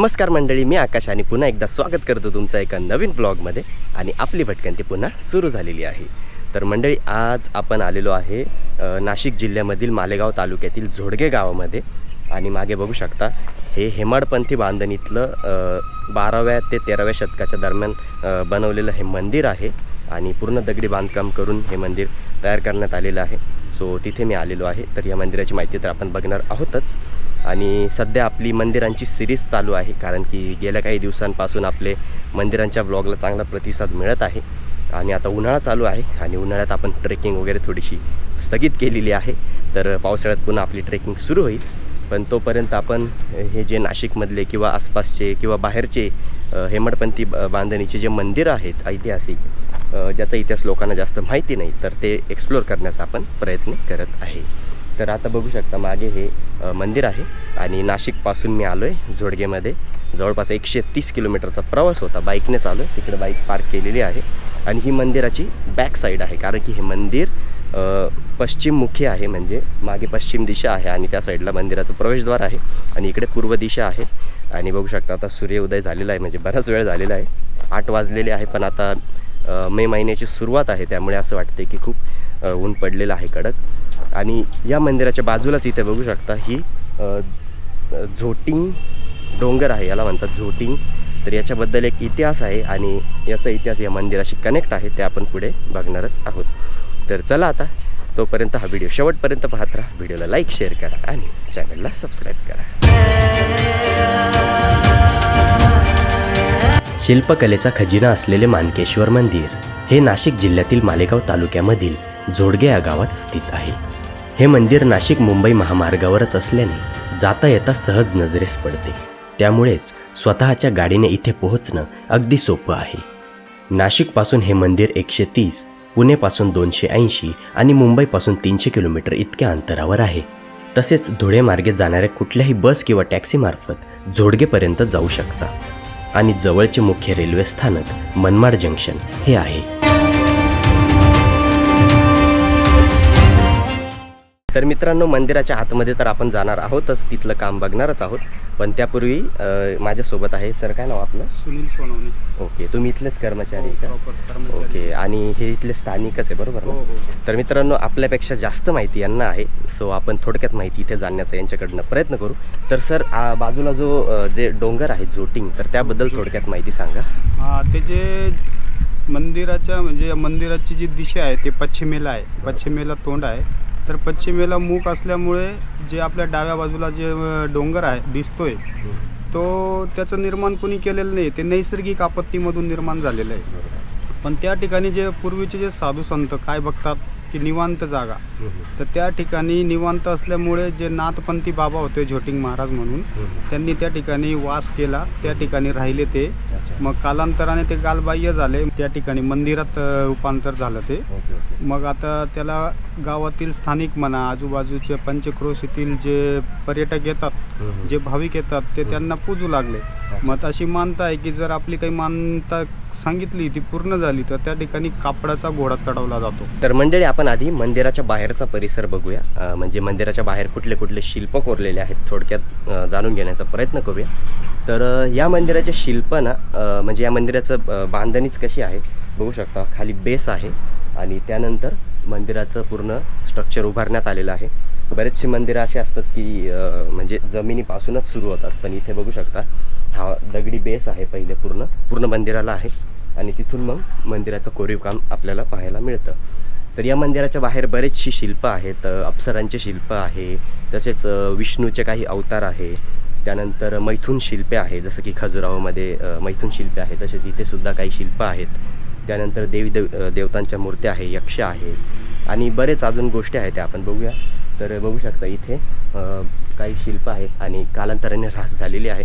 नमस्कार मंडळी मी आकाश आणि पुन्हा एकदा स्वागत करतो तुमचं एका नवीन ब्लॉगमध्ये. आणि आपली भटकंती पुन्हा सुरू झालेली आहे. तर मंडळी आज आपण आलेलो आहे नाशिक जिल्ह्यामधील मालेगाव तालुक्यातील झोडगे गावामध्ये. आणि मागे बघू शकता हे हेमाडपंथी बांधणीतलं बाराव्या ते तेराव्या शतकाच्या दरम्यान बनवलेलं हे मंदिर आहे. आणि पूर्ण दगडी बांधकाम करून हे मंदिर तयार करण्यात आलेलं आहे. सो तिथे मी आलेलो आहे. तर या मंदिराची माहिती तर आपण बघणार आहोतच. आणि सध्या आपली मंदिरांची सिरीज चालू आहे. कारण की गेल्या काही दिवसांपासून आपले मंदिरांच्या ब्लॉगला चांगला प्रतिसाद मिळत आहे. आणि आता उन्हाळा चालू आहे. आणि उन्हाळ्यात आपण ट्रेकिंग वगैरे थोडीशी स्थगित केलेली आहे. तर पावसाळ्यात पुन्हा आपली ट्रेकिंग सुरू होईल. पण तोपर्यंत आपण हे जे नाशिकमधले किंवा आसपासचे किंवा बाहेरचे हेमडपंथी ब- बांधणीचे जे मंदिरं आहेत ऐतिहासिक ज्याचा इतिहास लोकांना जास्त माहिती नाही तर ते एक्सप्लोर करण्याचा आपण प्रयत्न करत आहे. तर आता बघू शकता मागे हे मंदिर आहे आणि नाशिकपासून मी आलो आहे झोडगेमध्ये. जवळपास एकशे तीस किलोमीटरचा प्रवास होता बाईकने चालू आहे तिकडे बाईक पार्क केलेली आहे आणि ही मंदिराची बॅक साईड आहे कारण की हे मंदिर पश्चिममुखी आहे म्हणजे मागे पश्चिम दिशा आहे आणि त्या साईडला मंदिराचं प्रवेशद्वार आहे आणि इकडे पूर्व दिशा आहे. आणि बघू शकता आता सूर्योदय झालेला आहे म्हणजे बराच वेळ झालेला आहे. आठ वाजलेले आहे पण आता मे महिन्याची सुरुवात आहे. त्यामुळे असं वाटते की खूप ऊन पडलेलं आहे कडक. आणि या मंदिराच्या बाजूलाच इथे बघू शकता ही झोटिंग डोंगर आहे. याला म्हणतात झोटिंग. तर याच्याबद्दल एक इतिहास आहे आणि याचा इतिहास या मंदिराशी कनेक्ट आहे. ते आपण पुढे बघणारच आहोत. तर चला आता तोपर्यंत हा व्हिडिओ शेवटपर्यंत पाहत राहा. व्हिडिओला लाईक शेअर करा आणि चॅनलला सबस्क्राईब करा. शिल्पकलेचा खजिना असलेले मानकेश्वर मंदिर हे नाशिक जिल्ह्यातील मालेगाव तालुक्यामधील झोडगे या गावात स्थित आहे. हे मंदिर नाशिक मुंबई महामार्गावरच असल्याने जाता येता सहज नजरेस पडते. त्यामुळेच स्वतःच्या गाडीने इथे पोहोचणं अगदी सोपं आहे. नाशिकपासून हे मंदिर एकशे तीस पुणेपासून दोनशे ऐंशी आणि मुंबईपासून तीनशे किलोमीटर इतक्या अंतरावर आहे. तसेच धुळे मार्गे जाणाऱ्या कुठल्याही बस किंवा टॅक्सीमार्फत झोडगेपर्यंत जाऊ शकता. आणि जवळचे मुख्य रेल्वे स्थानक मनमाड जंक्शन हे आहे. तर मित्रांनो मंदिराच्या आतमध्ये तर आपण जाणार आहोतच. तिथलं काम बघणारच आहोत. पण त्यापूर्वी माझ्यासोबत आहे. सर काय नाव आपलं? सुनील सोनवणे. ओके तुम्ही इथलेच कर्मचारी आहे का? ओके आणि हे इथले स्थानिकच आहे बरोबर हो ना हो. तर मित्रांनो आपल्यापेक्षा जास्त माहिती यांना आहे. सो आपण थोडक्यात माहिती इथे जाणण्याचा यांच्याकडनं प्रयत्न करू. तर सर बाजूला जो जे डोंगर आहे जोटिंग तर त्याबद्दल थोडक्यात माहिती सांगा. हा ते जे मंदिराच्या म्हणजे मंदिराची जी दिशा आहे ते पश्चिमेला आहे. पश्चिमेला तोंड आहे. तर पश्चिमेला मूक असल्यामुळे जे आपल्या डाव्या बाजूला जे डोंगर आहे दिसतोय तो त्याचं निर्माण कोणी केलेलं नाही. ते नैसर्गिक आपत्तीमधून निर्माण झालेलं आहे. पण त्या ठिकाणी जे पूर्वीचे जे साधू संत काय बघतात की निवांत जागा तर त्या ठिकाणी निवांत असल्यामुळे जे नाथपंथी बाबा होते झोटिंग महाराज म्हणून त्यांनी त्या ठिकाणी वास केला त्या ठिकाणी राहिले ते. मग कालांतराने ते गालबाह्य झाले. त्या ठिकाणी मंदिरात रूपांतर झालं ते. Okay okay. मग आता त्याला गावातील स्थानिक म्हणा आजूबाजूचे पंचक्रोश येथील जे पर्यटक येतात जे भाविक येतात ते त्यांना पूजू लागले. मग अशी मानता आहे की जर आपली काही मानता सांगितली ती पूर्ण झाली तर त्या ठिकाणी कापडाचा घोडा चढवला जातो. तर मंडळी आपण आधी मंदिराच्या बाहेरचा परिसर बघूया. म्हणजे मंदिराच्या बाहेर कुठले कुठले शिल्प कोरलेले आहेत थोडक्यात जाणून घेण्याचा प्रयत्न करूया. तर या मंदिराचे शिल्प ना म्हणजे या मंदिराचं बांधणीच कशी आहे बघू शकता. खाली बेस आहे आणि त्यानंतर मंदिराचं पूर्ण स्ट्रक्चर उभारण्यात आलेलं आहे. बरेचसे मंदिरं असे असतात की म्हणजे जमिनीपासूनच सुरू होतात पण इथे बघू शकता हा दगडी बेस आहे पहिले पूर्ण पूर्ण मंदिराला आहे आणि तिथून मग मंदिराचं कोरीव काम आपल्याला पाहायला मिळतं. तर या मंदिराच्या बाहेर बरेचशी शिल्प आहेत अप्सरांचे शिल्प आहे तसेच विष्णूचे काही अवतार आहे त्यानंतर मैथून शिल्पे आहे जसं की खजुराहोमध्ये मैथून शिल्पे आहे तसेच इथे सुद्धा काही शिल्प आहेत. त्यानंतर देवी देव देवतांच्या मूर्त्या आहे यक्ष आहे आणि बरेच अजून गोष्टी आहेत त्या आपण बघूया. तर बघू शकता इथे काही शिल्प आहे आणि कालांतराने ऱ्हास झालेली आहे.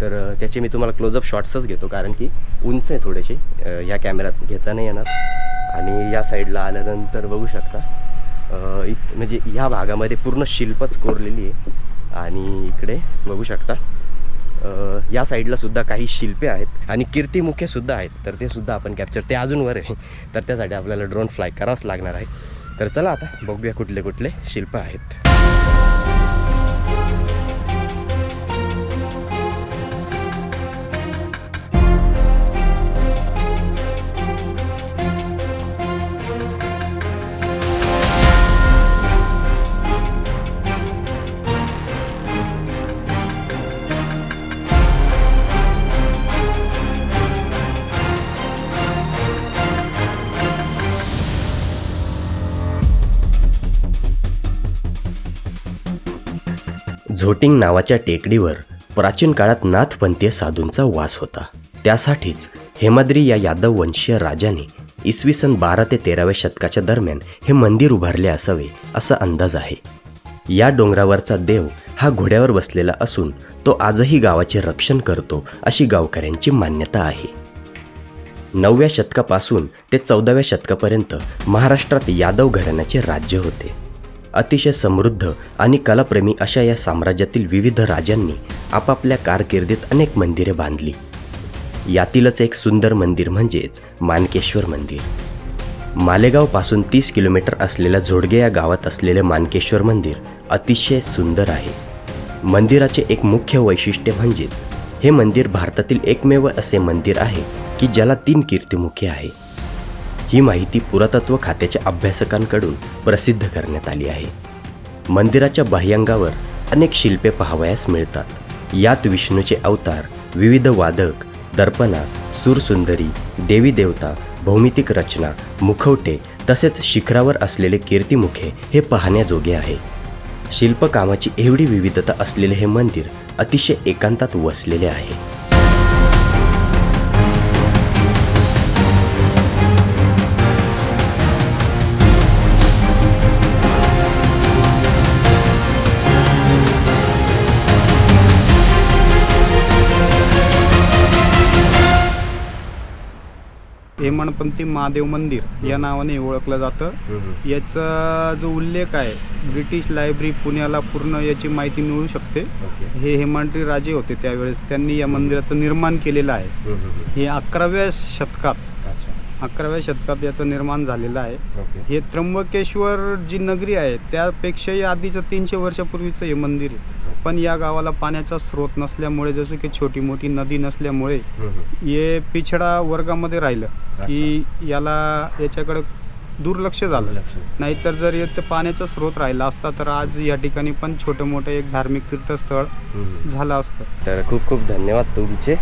तर त्याचे मी तुम्हाला क्लोजअप शॉट्सच घेतो कारण की उंच आहे थोडेसे. ह्या कॅमेऱ्यात घेता नाही येणार. आणि या साईडला आल्यानंतर बघू शकता म्हणजे ह्या भागामध्ये पूर्ण शिल्पच कोरलेली आहे. आणि इकडे बघू शकता या साईडला सुद्धा काही शिल्पे आहेत आणि कीर्तिमुखे सुद्धा आहेत. तर ते सुद्धा आपण कॅप्चर ते अजूनवर आहे. तर त्यासाठी आपल्याला ड्रोन फ्लाय करावंच लागणार आहे. तर चला आता बघूया कुठले कुठले शिल्प आहेत. झोटिंग नावाच्या टेकडीवर प्राचीन काळात नाथपंथीय साधूंचा वास होता. त्यासाठीच हेमाद्री या यादव वंशीय राजाने इसवी सन बारा ते तेराव्या शतकाच्या दरम्यान हे मंदिर उभारले असावे असा अंदाज आहे. या डोंगरावरचा देव हा घोड्यावर बसलेला असून तो आजही गावाचे रक्षण करतो अशी गावकऱ्यांची मान्यता आहे. नवव्या शतकापासून ते चौदाव्या शतकापर्यंत महाराष्ट्रात यादव घराण्याचे राज्य होते. अतिशय समृद्ध आणि कलाप्रेमी अशा या साम्राज्यातील विविध राजांनी आपापल्या कारकिर्दीत अनेक मंदिरे बांधली. यातीलच एक सुंदर मंदिर म्हणजेच मानकेश्वर मंदिर. मालेगावपासून तीस किलोमीटर असलेल्या झोडगे या गावात असलेले मानकेश्वर मंदिर अतिशय सुंदर आहे. मंदिराचे एक मुख्य वैशिष्ट्य म्हणजेच हे मंदिर भारतातील एकमेव असे मंदिर आहे की ज्याला तीन कीर्तिमुखे आहे. ही माहिती पुरातत्व खात्याच्या अभ्यासकांकडून प्रसिद्ध करण्यात आली आहे. मंदिराच्या बाह्यंगावर अनेक शिल्पे पाहावयास मिळतात. यात विष्णूचे अवतार विविध वादक दर्पणा सुरसुंदरी देवी देवता भौमितिक रचना मुखवटे तसेच शिखरावर असलेले कीर्तिमुखे हे पाहण्याजोगे आहे. शिल्पकामाची एवढी विविधता असलेले हे मंदिर अतिशय एकांतात वसलेले आहे. हेमाडपंथी महादेव मंदिर या नावाने ओळखलं जातं. याचा जो उल्लेख आहे ब्रिटिश लायब्ररी पुण्याला पूर्ण याची माहिती मिळू शकते. हे हेमांड्री राजे होते त्यावेळेस. त्यांनी या मंदिराचं निर्माण केलेलं आहे. हे अकराव्या शतकात अकराव्या शतकात याचं निर्माण झालेलं आहे. हे त्र्यंबकेश्वर जी नगरी आहे त्यापेक्षाही आधीचं तीनशे वर्षापूर्वीचं हे मंदिर आहे. पण या गावाला पाण्याचा स्रोत नसल्यामुळे जसं की छोटी मोठी नदी नसल्यामुळे हे पिछडा वर्गामध्ये राहिलं की याला याच्याकडे दुर्लक्ष झालं. नाहीतर जर इथं पाण्याचा स्रोत राहिला असता तर आज या ठिकाणी पण छोटं मोठं एक धार्मिक तीर्थस्थळ झालं असतं. तर खूप खूप धन्यवाद तुमचे.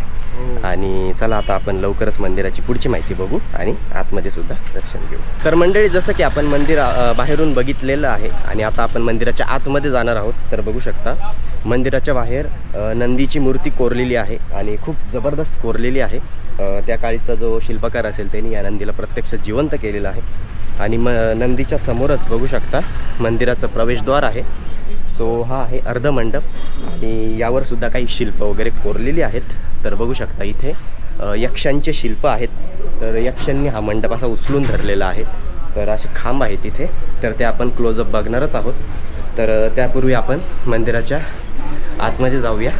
आणि चला आता आपण लवकरच मंदिराची पुढची माहिती बघू आणि आतमध्ये सुद्धा दर्शन घेऊ. तर मंडळी जसं की आपण मंदिर बाहेरून बघितलेलं आहे आणि आता आपण मंदिराच्या आतमध्ये जाणार आहोत तर बघू शकता मंदिराच्या बाहेर नंदीची मूर्ती कोरलेली आहे आणि खूप जबरदस्त कोरलेली आहे. त्या काळीचा जो शिल्पकार असेल त्यांनी या नंदीला प्रत्यक्ष जिवंत केलेलं आहे. आणि म नंदीच्या समोरच बघू शकता मंदिराचं प्रवेशद्वार आहे. सो हा आहे अर्धमंडप आणि यावर सुद्धा काही शिल्प वगैरे कोरलेली आहेत. तर बघू शकता इथे यक्षांचे शिल्प आहेत. तर यक्षांनी हा मंडप असा उचलून धरलेला आहे. तर असे खांब आहेत इथे. तर ते आपण क्लोजअप बघणारच आहोत. तर त्यापूर्वी आपण मंदिराच्या आतमध्ये जाऊया.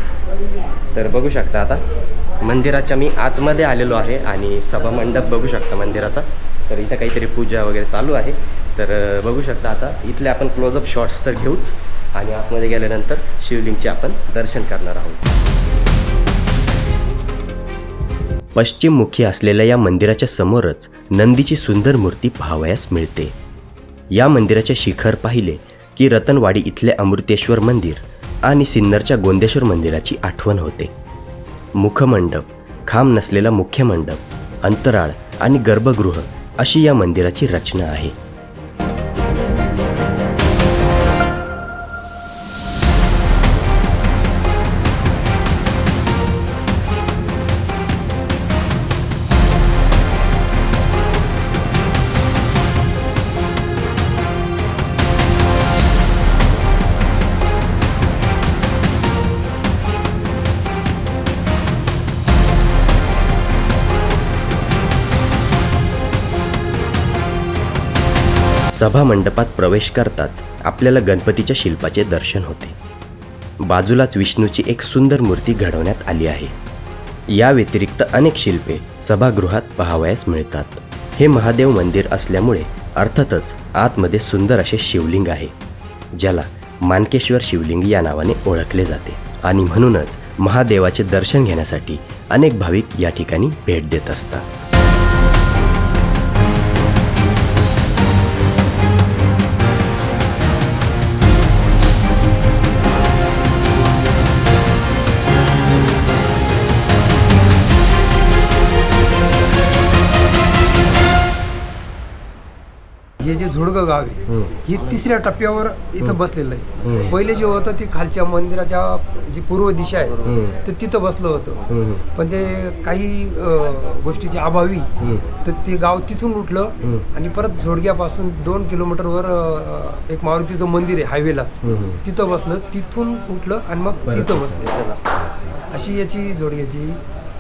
तर बघू शकता आता मंदिराच्या मी आतमध्ये आलेलो आहे आणि सभामंडप बघू शकता मंदिराचा. तर इथं काहीतरी पूजा वगैरे चालू आहे. तर बघू शकता आता इथले आपण क्लोजअप शॉट्स तर घेऊच आणि आतमध्ये गेल्यानंतर शिवलिंगचे आपण दर्शन करणार आहोत. पश्चिममुखी असलेल्या या मंदिराच्या समोरच नंदीची सुंदर मूर्ती पाहावयास मिळते. या मंदिराचे शिखर पाहिले की रतनवाडी इथले अमृतेश्वर मंदिर. आणि सिन्नरच्या गोंदेश्वर मंदिराची आठवण होते. मुखमंडप खांब नसलेला मुख्य मंडप अंतराळ आणि गर्भगृह अशी या मंदिराची रचना आहे. सभा मंडपात प्रवेश करताच आपल्याला गणपतीच्या शिल्पाचे दर्शन होते. बाजूलाच विष्णूची एक सुंदर मूर्ती घडवण्यात आली आहे. या व्यतिरिक्त अनेक शिल्पे सभागृहात पाहावयास मिळतात. हे महादेव मंदिर असल्यामुळे अर्थातच आतमध्ये सुंदर असे शिवलिंग आहे ज्याला मानकेश्वर शिवलिंग या नावाने ओळखले जाते आणि म्हणूनच महादेवाचे दर्शन घेण्यासाठी अनेक भाविक या ठिकाणी भेट देत असतात. हे जे झुडगं गाव आहे. ही तिसऱ्या टप्प्यावर इथं बसलेलं. आहे पहिले जे होतं ते खालच्या मंदिराच्या जी पूर्व दिशा. आहे ते तिथं बसलं होतं. पण ते काही गोष्टीच्या अभावी. तर ते गाव तिथून उठलं. आणि परत झोडग्यापासून दोन किलोमीटरवर एक मारुतीचं मंदिर आहे हायवेलाच. तिथं बसलं तिथून उठलं आणि मग इथं बसले अशी याची झोडग्याची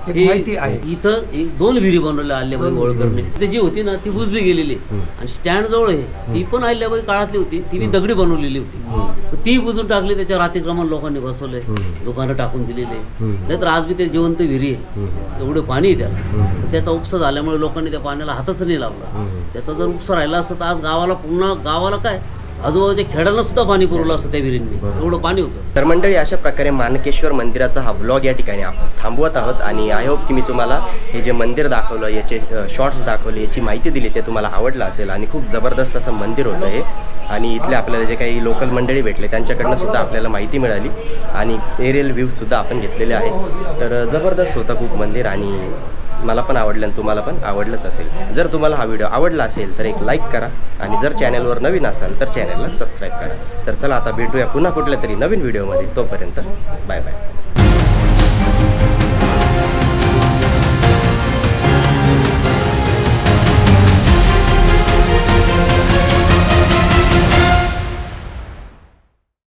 हे माहिती आहे. इथं एक दोन विहिरी बनवल्या अहिल्याबाई होळकरने ते जी होती ना ती बुजली गेलेली. आणि स्टँड जवळ आहे. ती पण अहिल्याबाई काळातली होती. ती बी दगडी बनवलेली होती. ती बुजून टाकली त्याच्यावर अतिक्रमण लोकांनी बसवलंय. दुकानं टाकून दिलेले. नाहीतर आज बी ते जिवंत विहिरी आहे. एवढं पाणी आहे त्याला. त्याचा उपसा झाल्यामुळे लोकांनी त्या पाण्याला हातच नाही लावला. त्याचा जर उपसा राहिला असता तर आज गावाला पूर्ण गावाला काय? आजूबाजूच्या खेड्यांना सुद्धा पाणी पुरवलं असतं त्या विहिरींनी. एवढं पाणी होतं. तर मंडळी अशा प्रकारे मानकेश्वर मंदिराचा हा ब्लॉग या ठिकाणी आपण थांबवत आहोत आणि आय होप की मी तुम्हाला हे जे मंदिर दाखवलं याचे शॉर्ट्स दाखवले याची माहिती दिली ते तुम्हाला आवडलं असेल आणि खूप जबरदस्त असं मंदिर होतं हे. आणि इथले आपल्याला जे काही लोकल मंडळी भेटले त्यांच्याकडनं सुद्धा आपल्याला माहिती मिळाली आणि एरियल व्ह्यूजसुद्धा आपण घेतलेले आहेत. तर जबरदस्त होतं खूप मंदिर आणि मला पण आवडलं आणि तुम्हाला पण आवडलंच असेल. जर तुम्हाला हा व्हिडिओ आवडला असेल तर एक लाईक करा आणि जर चॅनलवर नवीन असाल तर चॅनलला सबस्क्राईब करा. तर चला आता भेटूया पुन्हा कुठल्या तरी नवीन व्हिडिओमध्ये. तोपर्यंत बाय बाय